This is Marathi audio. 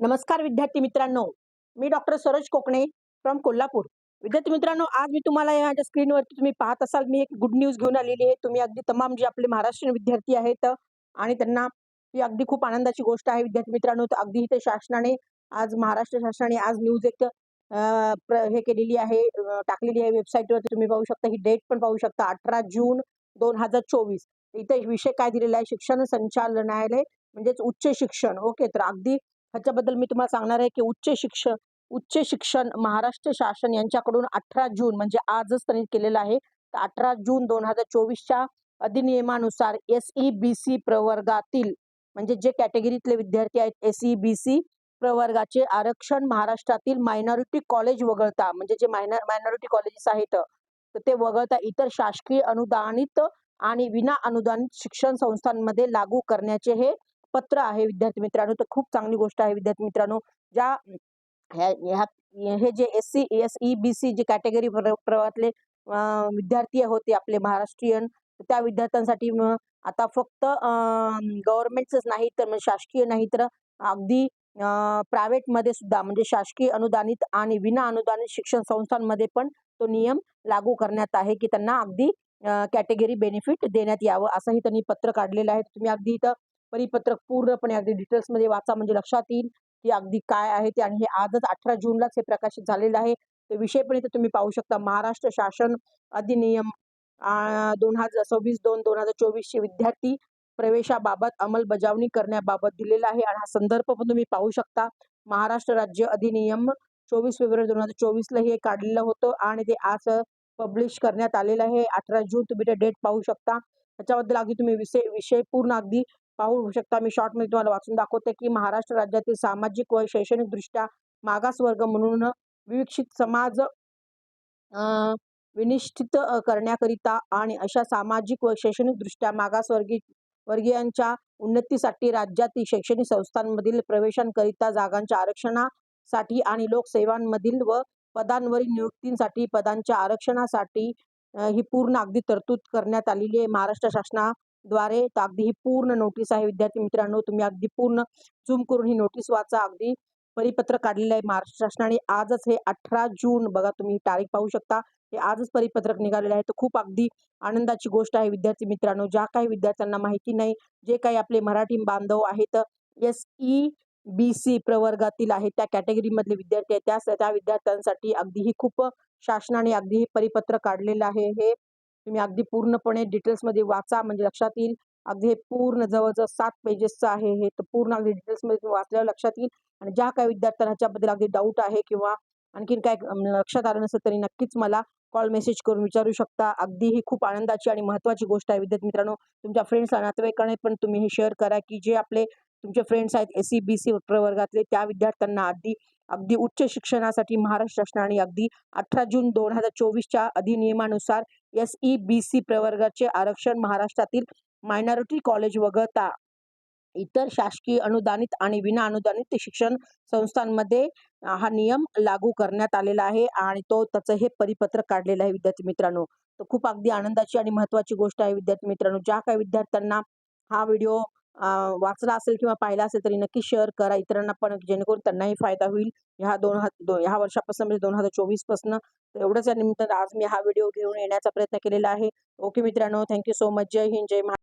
नमस्कार विद्यार्थी मित्रांनो. मी डॉक्टर सरोज कोकणे फ्रॉम कोल्हापूर. विद्यार्थी मित्रांनो आज मी तुम्हाला या स्क्रीनवरती तुम्ही पाहत असाल मी एक गुड न्यूज घेऊन आलेली आहे. तुम्ही अगदी तमाम जे आपले महाराष्ट्रीयन विद्यार्थी आहेत आणि त्यांना ही अगदी खूप आनंदाची गोष्ट आहे. विद्यार्थी मित्रांनो तर अगदी इथे शासनाने आज महाराष्ट्र शासनाने आज न्यूज एक हे केलेली आहे टाकलेली आहे वेबसाईटवरती तुम्ही पाहू शकता ही डेट पण पाहू शकता अठरा जून दोन हजार चोवीस. इथे विषय काय दिलेला आहे? शिक्षण संचालनालय म्हणजेच उच्च शिक्षण. ओके तर अगदी ह्याच्याबद्दल मी तुम्हाला सांगणार आहे की उच्च शिक्षण उच्च शिक्षण महाराष्ट्र शासन यांच्याकडून अठरा जून म्हणजे आजच त्यांनी केलेलं आहे. तर अठरा जून दोन हजार चोवीसच्या अधिनियमानुसार एस ई बी सी प्रवर्गातील म्हणजे जे कॅटेगरीतले विद्यार्थी आहेत एस ई बी सी प्रवर्गाचे आरक्षण महाराष्ट्रातील मायनॉरिटी कॉलेज वगळता म्हणजे जे मायनर मायनॉरिटी कॉलेजेस आहेत तर ते वगळता इतर शासकीय अनुदानित आणि विना अनुदानित शिक्षण संस्थांमध्ये लागू करण्याचे हे पत्र आहे विद्यार्थी मित्रांनो तर खूप चांगली गोष्ट आहे विद्यार्थी मित्रांनो ज्या ह्या हे जे S C S E B C जे कॅटेगरी प्रवातले विद्यार्थी होते आपले महाराष्ट्रीयन त्या विद्यार्थ्यांसाठी आता फक्त गव्हर्नमेंटच नाही तर म्हणजे शासकीय नाही तर अगदी प्रायव्हेटमध्ये सुद्धा म्हणजे शासकीय अनुदानित आणि विना अनुदानित शिक्षण संस्थांमध्ये पण तो नियम लागू करण्यात आहे की त्यांना अगदी कॅटेगरी बेनिफिट देण्यात यावं असंही त्यांनी पत्र काढलेलं आहे. तुम्ही अगदी इथं परिपत्रक पूर्णपणे अगदी डिटेल्समध्ये वाचा म्हणजे लक्षात येईल की अगदी काय आहे ते. आणि हे आजच अठरा जूनलाच हे प्रकाशित झालेलं आहे. ते विषय पण इथे तुम्ही पाहू शकता. महाराष्ट्र शासन अधिनियम दोन हजार सव्वीस दोन दोन हजार चोवीसचे विद्यार्थी प्रवेशाबाबत अंमलबजावणी करण्याबाबत दिलेला आहे. आणि हा संदर्भ पण तुम्ही पाहू शकता. महाराष्ट्र राज्य अधिनियम चोवीस फेब्रुवारी दोन हजार चोवीसला हे काढलेलं होतं. आणि ते आज पब्लिश करण्यात आलेलं आहे. अठरा जून तुम्ही ते डेट पाहू शकता. त्याच्याबद्दल अगदी तुम्ही विषय विषय पूर्ण अगदी पाहू शकता. मी शॉर्ट मी तुम्हाला वाचून दाखवते की महाराष्ट्र राज्यातील सामाजिक व शैक्षणिकदृष्ट्या मागासवर्ग मागास वर्ग म्हणून विविक्षित समाज विनिष्ठित विनिश्चित करण्याकरिता आणि अशा सामाजिक व शैक्षणिकदृष्ट्या मागासवर्गी वर्गीयांच्या उन्नतीसाठी राज्यातील शैक्षणिक संस्थांमधील प्रवेशांकरिता जागांच्या आरक्षणासाठी आणि लोकसेवांमधील व पदांवरील नियुक्तींसाठी पदांच्या आरक्षणासाठी ही पूर्ण अगदी तरतूद करण्यात आलेली आहे. महाराष्ट्र शासना तर अगदी ही पूर्ण नोटीस आहे. विद्यार्थी मित्रांनो तुम्ही अगदी पूर्ण झूम करून ही नोटीस वाचा. अगदी परिपत्र काढलेलं आहे महाराष्ट्र शासनाने. आजच हे अठरा जून बघा तुम्ही तारीख पाहू शकता. हे आजच परिपत्रक निघालेलं आहे. तर खूप अगदी आनंदाची गोष्ट आहे विद्यार्थी मित्रांनो. ज्या काही विद्यार्थ्यांना माहिती नाही जे काही आपले मराठी बांधव आहेत एस ई बी सी प्रवर्गातील आहेत त्या कॅटेगरीमधले विद्यार्थी आहेत त्या त्या विद्यार्थ्यांसाठी अगदी ही खूप शासनाने अगदी हे परिपत्र काढलेलं आहे. हे तुम्ही अगदी पूर्णपणे डिटेल्समध्ये वाचा म्हणजे लक्षात येईल. अगदी हे पूर्ण जवळजवळ सात पेजेसचं आहे हे तर पूर्ण अगदी डिटेल्समध्ये तुम्ही वाचल्यावर लक्षात येईल. आणि ज्या काही विद्यार्थ्यांना ह्याच्याबद्दल अगदी डाऊट आहे किंवा आणखीन काय लक्षात आलं नसेल तरी नक्कीच मला कॉल मेसेज करून विचारू शकता. अगदी ही खूप आनंदाची आणि महत्त्वाची गोष्ट आहे विद्यार्थी मित्रांनो. तुमच्या फ्रेंड्स नातेवाईकांना पण तुम्ही हे शेअर करा की जे आपले तुमचे फ्रेंड्स आहेत एस सी बी सी प्रवर्गातले त्या विद्यार्थ्यांना अगदी अगदी उच्च शिक्षणासाठी महाराष्ट्र शासनाने अगदी अठरा जून दोन हजार चोवीसच्या अधिनियमानुसार एस ई बी सी प्रवर्गाचे आरक्षण महाराष्ट्रातील मायनॉरिटी कॉलेज वगळता. इतर शासकीय अनुदानित आणि विना अनुदानित शिक्षण संस्थांमध्ये हा नियम लागू करण्यात आलेला आहे आणि तो त्याचं हे परिपत्रक काढलेलं आहे विद्यार्थी मित्रांनो. तर खूप अगदी आनंदाची आणि महत्त्वाची गोष्ट आहे विद्यार्थी मित्रांनो. ज्या काही विद्यार्थ्यांना हा व्हिडिओ वाचला असेल किंवा पाहिला असेल तरी नक्की शेअर करा. इतरांना पण जेणेकरून त्यांनाही फायदा होईल. ह्या दोन हजार ह्या वर्षापासून म्हणजे दोन हजार चोवीसपासून एवढंच या निमित्तानं आज मी हा व्हिडिओ घेऊन येण्याचा प्रयत्न केलेला आहे. ओके मित्रांनो थँक्यू सो मच जय हिंद जय महा